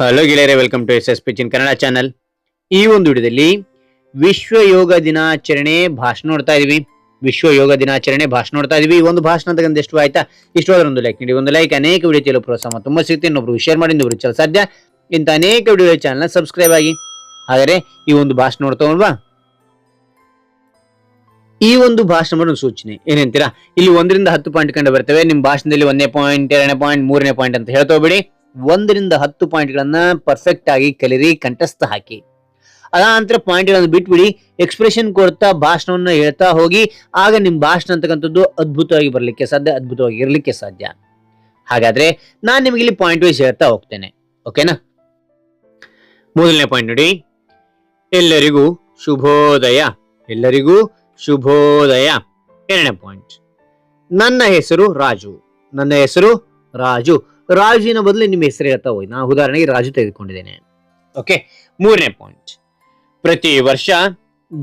Hello ಗೆಳೆಯರೇ welcome to S S ಪಿಚಿನ್ Kannada channel ಈ ಒಂದು ವಿಡಿಯೋದಲ್ಲಿ ವಿಶ್ವ ಯೋಗ ದಿನಾಚರಣೆ ಭಾಷಣ ನೋಡ್ತಾ ಇದೀವಿ. ವಿಶ್ವ ಯೋಗ ದಿನಾಚರಣೆ ಭಾಷಣ ನೋಡ್ತಾ ಇದೀವಿ. ಈ ಒಂದು ಭಾಷಣ ತಗೊಂಡು ಎಷ್ಟು ಆಯ್ತಾ? ಇಷ್ಟವಾದ್ರೆ ಒಂದು ಲೈಕ್ ನೀಡಿ, ಒಂದು ಲೈಕ್ ಅನೇಕ ವಿಡಿಯೋ ತಿಳಿಯಲು ಪ್ರೋತ್ಸಾಹ ತುಂಬಾ ಸಿಗುತ್ತೆ. ಇನ್ನೊಬ್ರು ಶೇರ್ ಮಾಡಿ ಇನ್ನೊಬ್ರು ಚಲ ಸಾಧ್ಯ. ಇಂಥ ಅನೇಕ ವಿಡಿಯೋ ಚಾನಲ್ ಸಬ್ಸ್ಕ್ರೈಬ್ ಆಗಿ. ಆದರೆ ಈ ಒಂದು ಭಾಷಣ ನೋಡ್ತಾ ಈ ಒಂದು ಭಾಷಣ ಮಾಡೋ ಸೂಚನೆ. ಏನಂತೀರಾ? ಇಲ್ಲಿ ಒಂದರಿಂದ ಹತ್ತು ಪಾಯಿಂಟ್ ಕಂಡು ಬರ್ತವೆ. ನಿಮ್ಮ ಭಾಷಣದಲ್ಲಿ ಒಂದೇ ಪಾಯಿಂಟ್ ಎರಡನೇ ಪಾಯಿಂಟ್ ಮೂರನೇ ಪಾಯಿಂಟ್ ಅಂತ ಹೇಳ್ತಾ ಒಂದರಿಂದ ಹತ್ತು ಪಾಯಿಂಟ್ಗಳನ್ನ ಪರ್ಫೆಕ್ಟ್ ಆಗಿ ಕಲಿರಿ ಕಂಠಸ್ಥ ಹಾಕಿ. ಅದಾನಂತರ ಪಾಯಿಂಟ್ಗಳನ್ನು ಬಿಟ್ಬಿಡಿ ಎಕ್ಸ್ಪ್ರೆಷನ್ ಕೊಡ್ತಾ ಭಾಷಣವನ್ನ ಹೇಳ್ತಾ ಹೋಗಿ, ಆಗ ನಿಮ್ಮ ಭಾಷಣ ಅಂತಕ್ಕಂಥದ್ದು ಅದ್ಭುತವಾಗಿ ಬರಲಿಕ್ಕೆ ಸಾಧ್ಯ, ಅದ್ಭುತವಾಗಿ ಇರಲಿಕ್ಕೆ ಸಾಧ್ಯ. ಹಾಗಾದ್ರೆ ನಾನು ನಿಮಗೆ ಇಲ್ಲಿ ಪಾಯಿಂಟ್ ವೈಸ್ ಹೇಳ್ತಾ ಹೋಗ್ತೇನೆ ಓಕೆನಾ ಮೊದಲನೇ ಪಾಯಿಂಟ್ ನೋಡಿ. ಎಲ್ಲರಿಗೂ ಶುಭೋದಯ ಎಲ್ಲರಿಗೂ ಶುಭೋದಯ. ಎರಡನೇ ಪಾಯಿಂಟ್ ನನ್ನ ಹೆಸರು ರಾಜು, ನನ್ನ ಹೆಸರು ರಾಜು. ರಾಜುವಿನ ಬದಲು ನಿಮ್ಮ ಹೆಸರು ಹೇಳ್ತಾ ಹೋಗಿ. ನಾನು ಉದಾಹರಣೆಗೆ ರಾಜು ತೆಗೆದುಕೊಂಡಿದ್ದೇನೆ. ಓಕೆ ಮೂರನೇ ಪಾಯಿಂಟ್ ಪ್ರತಿ ವರ್ಷ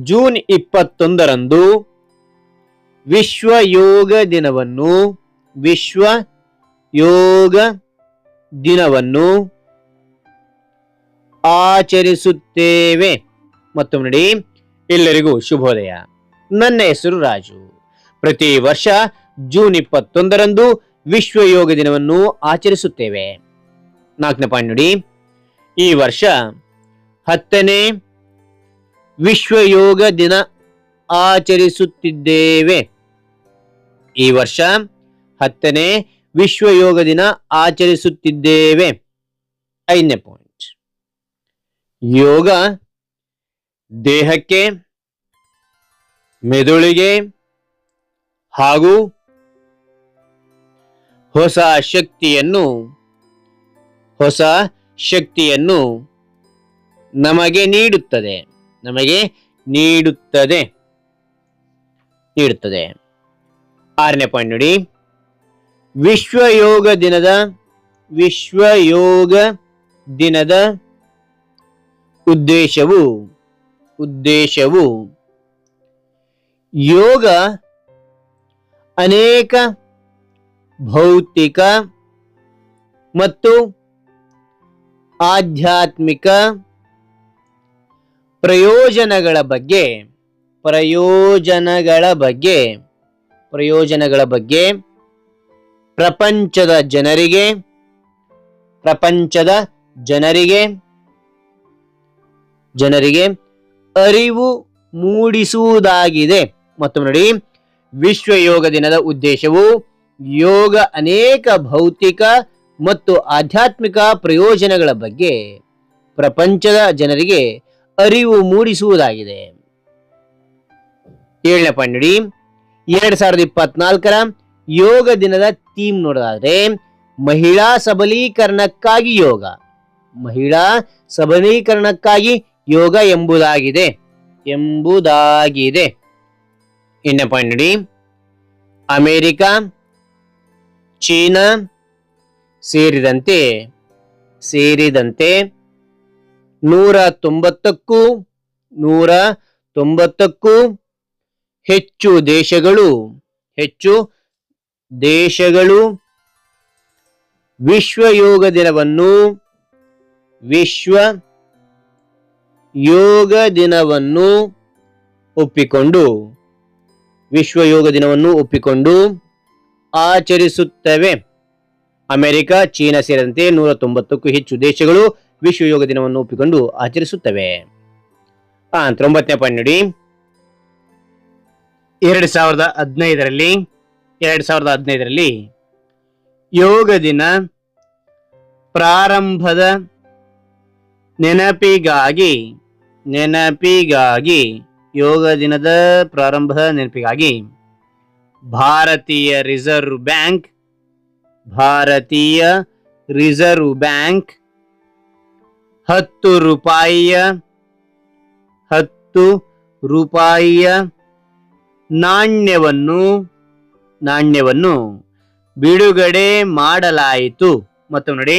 ಜೂನ್ ಇಪ್ಪತ್ತೊಂದರಂದು ವಿಶ್ವ ಯೋಗ ದಿನವನ್ನು, ವಿಶ್ವ ಯೋಗ ದಿನವನ್ನು ಆಚರಿಸುತ್ತೇವೆ. ಮತ್ತೊಮ್ಮೆ ನೋಡಿ. ಎಲ್ಲರಿಗೂ ಶುಭೋದಯ. ನನ್ನ ಹೆಸರು ರಾಜು. ಪ್ರತಿ ವರ್ಷ ಜೂನ್ ಇಪ್ಪತ್ತೊಂದರಂದು ವಿಶ್ವ ಯೋಗ ದಿನವನ್ನು ಆಚರಿಸುತ್ತೇವೆ. ನಾಲ್ಕನೇ ಪಾಯಿಂಟ್ ನೋಡಿ. ಈ ವರ್ಷ ಹತ್ತನೇ ವಿಶ್ವ ಯೋಗ ದಿನ ಆಚರಿಸುತ್ತಿದ್ದೇವೆ. ಈ ವರ್ಷ ಹತ್ತನೇ ವಿಶ್ವ ಯೋಗ ದಿನ ಆಚರಿಸುತ್ತಿದ್ದೇವೆ. ಐದನೇ ಪಾಯಿಂಟ್ ಯೋಗ ದೇಹಕ್ಕೆ, ಮೆದುಳಿಗೆ ಹಾಗೂ ಹೊಸ ಶಕ್ತಿಯನ್ನು ಹೊಸ ಶಕ್ತಿಯನ್ನು ನಮಗೆ ನೀಡುತ್ತದೆ. ನಮಗೆ ನೀಡುತ್ತದೆ. ನೀಡುತ್ತದೆ. ಆರನೇ ಪಾಯಿಂಟ್ ನೋಡಿ. ವಿಶ್ವ ಯೋಗ ದಿನದ ವಿಶ್ವ ಯೋಗ ದಿನದ ಉದ್ದೇಶವು ಉದ್ದೇಶವು ಯೋಗ ಅನೇಕ ಭೌತಿಕ ಮತ್ತು ಆಧ್ಯಾತ್ಮಿಕ ಪ್ರಯೋಜನಗಳ ಬಗ್ಗೆ ಪ್ರಯೋಜನಗಳ ಬಗ್ಗೆ ಪ್ರಯೋಜನಗಳ ಬಗ್ಗೆ ಪ್ರಪಂಚದ ಜನರಿಗೆ ಪ್ರಪಂಚದ ಜನರಿಗೆ ಜನರಿಗೆ ಅರಿವು ಮೂಡಿಸುವುದಾಗಿದೆ. ಮತ್ತು ನೋಡಿ ವಿಶ್ವ ಯೋಗ ದಿನದ ಉದ್ದೇಶವು ಯೋಗ ಅನೇಕ ಭೌತಿಕ ಮತ್ತು ಆಧ್ಯಾತ್ಮಿಕ ಪ್ರಯೋಜನಗಳ ಬಗ್ಗೆ ಪ್ರಪಂಚದ ಜನರಿಗೆ ಅರಿವು ಮೂಡಿಸುವುದಾಗಿದೆ. ಏಳನೇ ನೋಡಿ. ಎರಡ್ ಸಾವಿರದ ಇಪ್ಪತ್ನಾಲ್ಕರ ಯೋಗ ದಿನದ ಥೀಮ್ ನೋಡೋದಾದ್ರೆ, ಮಹಿಳಾ ಸಬಲೀಕರಣಕ್ಕಾಗಿ ಯೋಗ. ಮಹಿಳಾ ಸಬಲೀಕರಣಕ್ಕಾಗಿ ಯೋಗ ಎಂಬುದಾಗಿದೆ. ಎಂಬುದಾಗಿದೆ. ಎಣ್ಣೆ ಪಾಯಿಂಟ್ ನೋಡಿ. ಅಮೇರಿಕ ಚೀನಾ ಸೇರಿದಂತೆ ಸೇರಿದಂತೆ ನೂರ ತೊಂಬತ್ತಕ್ಕೂ ನೂರ ತೊಂಬತ್ತಕ್ಕೂ ಹೆಚ್ಚು ದೇಶಗಳು ಹೆಚ್ಚು ದೇಶಗಳು ವಿಶ್ವ ಯೋಗ ದಿನವನ್ನು, ವಿಶ್ವ ಯೋಗ ದಿನವನ್ನು ಒಪ್ಪಿಕೊಂಡು, ವಿಶ್ವ ಯೋಗ ದಿನವನ್ನು ಒಪ್ಪಿಕೊಂಡು ಆಚರಿಸುತ್ತವೆ. ಅಮೆರಿಕ, ಚೀನಾ ಸೇರಿದಂತೆ ನೂರ ತೊಂಬತ್ತಕ್ಕೂ ಹೆಚ್ಚು ದೇಶಗಳು ವಿಶ್ವ ಯೋಗ ದಿನವನ್ನು ಒಪ್ಪಿಕೊಂಡು ಆಚರಿಸುತ್ತವೆ. ಆ ಒಂಬತ್ತನೇ ಪಾಯಿಂಟ್ ನೋಡಿ. ಎರಡು ಸಾವಿರದ ಹದಿನೈದರಲ್ಲಿ, ಎರಡು ಸಾವಿರದ ಹದಿನೈದರಲ್ಲಿ ಯೋಗ ದಿನ ಪ್ರಾರಂಭದ ನೆನಪಿಗಾಗಿ ನೆನಪಿಗಾಗಿ ಯೋಗ ದಿನದ ಪ್ರಾರಂಭದ ನೆನಪಿಗಾಗಿ ಭಾರತೀಯ ರಿಸರ್ವ್ ಬ್ಯಾಂಕ್, ಭಾರತೀಯ ರಿಸರ್ವ್ ಬ್ಯಾಂಕ್, ಹತ್ತು ರೂಪಾಯಿಯ ಹತ್ತು ರೂಪಾಯಿಯ ನಾಣ್ಯವನ್ನು ನಾಣ್ಯವನ್ನು ಬಿಡುಗಡೆ ಮಾಡಲಾಯಿತು. ಮತ್ತು ನೋಡಿ,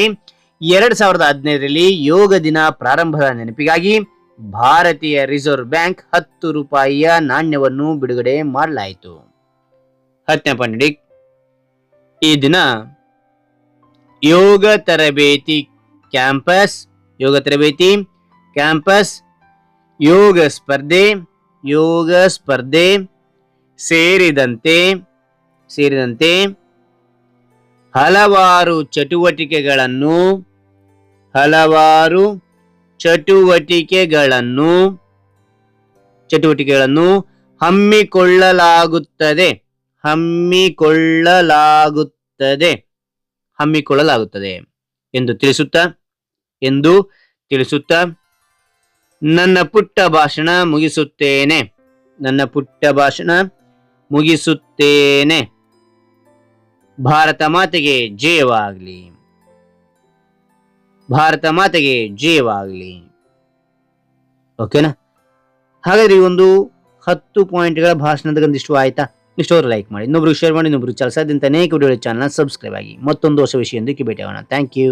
ಎರಡ್ ಸಾವಿರದ ಹದಿನೈದರಲ್ಲಿ ಯೋಗ ದಿನ ಪ್ರಾರಂಭದ ನೆನಪಿಗಾಗಿ ಭಾರತೀಯ ರಿಸರ್ವ್ ಬ್ಯಾಂಕ್ ಹತ್ತು ರೂಪಾಯಿಯ ನಾಣ್ಯವನ್ನು ಬಿಡುಗಡೆ ಮಾಡಲಾಯಿತು. ಹತ್ತನೇ ಪಂಡಿಕ್ ಈ ದಿನ ಯೋಗ ತರಬೇತಿ ಕ್ಯಾಂಪಸ್, ಯೋಗ ತರಬೇತಿ ಕ್ಯಾಂಪಸ್, ಯೋಗ ಸ್ಪರ್ಧೆ ಯೋಗ ಸ್ಪರ್ಧೆ ಸೇರಿದಂತೆ ಸೇರಿದಂತೆ ಹಲವಾರು ಚಟುವಟಿಕೆಗಳನ್ನು ಹಲವಾರು ಚಟುವಟಿಕೆಗಳನ್ನು ಚಟುವಟಿಕೆಗಳನ್ನು ಹಮ್ಮಿಕೊಳ್ಳಲಾಗುತ್ತದೆ. ಹಮ್ಮಿಕೊಳ್ಳಲಾಗುತ್ತದೆ. ಹಮ್ಮಿಕೊಳ್ಳಲಾಗುತ್ತದೆ. ಎಂದು ತಿಳಿಸುತ್ತಾ ಎಂದು ತಿಳಿಸುತ್ತಾ, ನನ್ನ ಪುಟ್ಟ ಭಾಷಣ ಮುಗಿಸುತ್ತೇನೆ. ನನ್ನ ಪುಟ್ಟ ಭಾಷಣ ಮುಗಿಸುತ್ತೇನೆ. ಭಾರತ ಮಾತೆಗೆ ಜಯವಾಗಲಿ. ಭಾರತ ಮಾತೆಗೆ ಜಯವಾಗಲಿ. ಓಕೆನಾ? ಹಾಗಾದ್ರೆ ಈ ಒಂದು ಹತ್ತು ಪಾಯಿಂಟ್ಗಳ ಭಾಷಣದ ಒಂದಿಷ್ಟು ಆಯ್ತಾ ಇಷ್ಟವರು ಲೈಕ್ ಮಾಡಿ. ಇನ್ನೊಬ್ರು ಶೇರ್ ಮಾಡಿ ಇನ್ನೊಬ್ರು ಚಲಿಸೋದಿಂತ ಅನೇಕ ವಿಡಿಯೋ ಚಾನಲ್ ಸಬ್ಸ್ಕ್ರೈಬ್ ಆಗಿ ಮತ್ತೊಂದು ಹೊಸ ವಿಷಯದೊಂದಿಗೆ ಭೇಟಿ ಆಗೋಣ ಥ್ಯಾಂಕ್ ಯು